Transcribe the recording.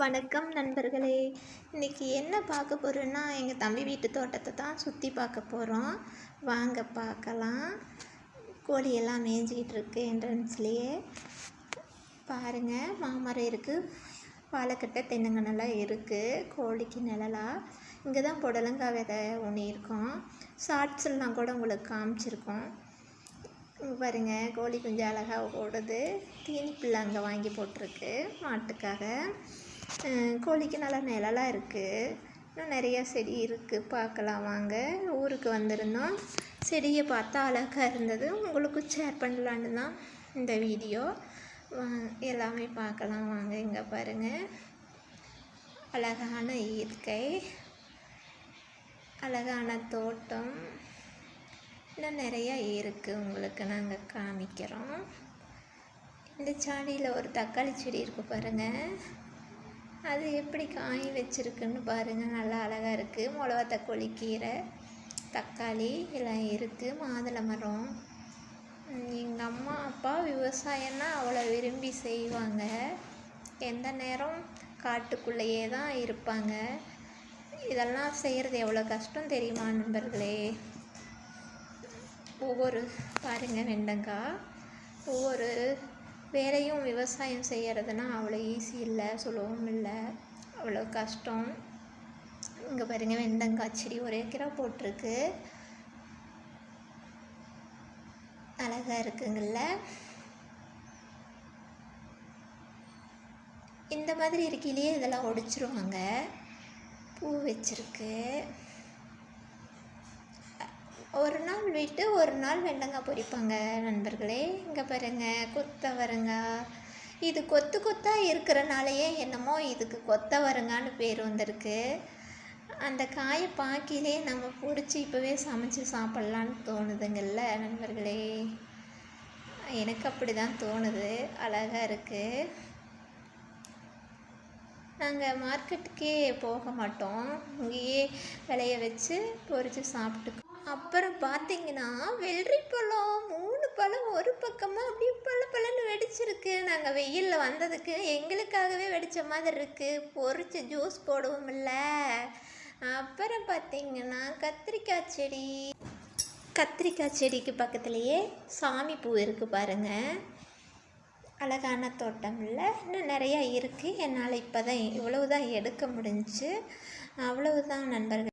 வணக்கம் நண்பர்களே. இன்றைக்கி என்ன பார்க்க போகிறோன்னா எங்கள் தம்பி வீட்டு தோட்டத்தை தான் சுற்றி பார்க்க போகிறோம் வாங்க பார்க்கலாம். கோழியெல்லாம் மேய்ஞ்சிக்கிட்டு இருக்கு என்ட்ரன்ஸ்லேயே. பாருங்கள் மாமரம் இருக்குது வாழைக்கட்டை தென்னங்கனெல்லாம் இருக்குது கோழிக்கு நிழலாக இங்கே தான் புடலங்காய் விதை ஊனியிருக்கோம் ஷார்ட்ஸ்லாம் கூட உங்களுக்கு காமிச்சிருக்கோம். பாருங்க கோழி குஞ்சு அழகாக ஓடுது. தீனி பிள்ளை அங்கே வாங்கி போட்டிருக்கு மாட்டுக்காக. கோழிக்கு நல்லா நிழலாக இருக்குது இன்னும் நிறையா செடி இருக்குது பார்க்கலாம் வாங்க. ஊருக்கு வந்திருந்தோம். செடியை பார்த்தா அழகாக இருந்தது. உங்களுக்கும் ஷேர் பண்ணலான்னு தான் இந்த வீடியோ. எல்லாமே பார்க்கலாம் வாங்க. இங்கே பாருங்கள் அழகான இயற்கை. அழகான தோட்டம். இன்னும் நிறையா இருக்குது உங்களுக்கு நாங்கள் காமிக்கிறோம். இந்த சாடியில் ஒரு தக்காளி செடி இருக்குது பாருங்கள் அது எப்படி காய் வச்சுருக்குன்னு பாருங்கள் நல்லா அழகாக இருக்குது மிளகா தக்காளி கீரை தக்காளி எல்லாம் இருக்குது மாதுளை மரம். எங்கள் அம்மா அப்பா விவசாயம்னா அவ்வளோ விரும்பி செய்வாங்க. எந்த நேரம் காட்டுக்குள்ளேயே தான் இருப்பாங்க. இதெல்லாம் செய்கிறது எவ்வளோ கஷ்டம் தெரியுமா நண்பர்களே? ஒவ்வொரு பாருங்கள் வெண்டங்காய் ஒவ்வொரு வேலையும் விவசாயம் செய்கிறதுனா அவ்வளோ ஈஸி இல்லை சுலபம் இல்லை. அவ்வளோ கஷ்டம். இங்கே பாருங்கள் வெண்டங்காய் செடி ஒரு ஏக்கரா போட்டிருக்கு. அழகாக இருக்குங்கள்ல. இந்த மாதிரி இருக்கையிலேயே இதெல்லாம் ஒடிச்சிருவாங்க. பூ வச்சிருக்கு. ஒரு நாள் விட்டு ஒரு நாள் வெண்டங்காய் பொரிப்பாங்க நண்பர்களே. இங்கே பாருங்க கொத்தவரங்காய் இது கொத்து கொத்தாக இருக்கிறனாலையே என்னமோ இதுக்கு கொத்தவரங்கான்னு பேர் வந்திருக்கு. அந்த காயை பாக்கிலே நம்ம பிடிச்சி இப்போவே சமைச்சு சாப்பிட்லான்னு தோணுதுங்கள்ல நண்பர்களே. எனக்கு அப்படி தான் தோணுது. அழகாக இருக்குது நாங்கள் மார்க்கெட்டுக்கே போக மாட்டோம். இங்கேயே விளைய வச்சு பொறிச்சு சாப்பிட்டுக்குவோம். அப்புறம் பார்த்தீங்கன்னா வெள்ளரி பழம் மூணு பழம் ஒரு பக்கமாக அப்படியே பல பழன்னு வெடிச்சிருக்கு. நாங்கள் வெயிலில் வந்ததுக்கு எங்களுக்காகவே வெடித்த மாதிரி இருக்குது பொரிச்சு ஜூஸ் போடுவோம்ல அப்புறம் பார்த்தீங்கன்னா கத்திரிக்காய் செடி. கத்திரிக்காய் செடிக்கு பக்கத்துலேயே சாமி பூ இருக்குது பாருங்கள் அழகான தோட்டம் இல்லை. இன்னும் நிறையா இருக்குது என்னால் இப்போ தான் இவ்வளவு தான் எடுக்க முடிஞ்சுச்சு அவ்வளவு தான் நண்பர்கள்.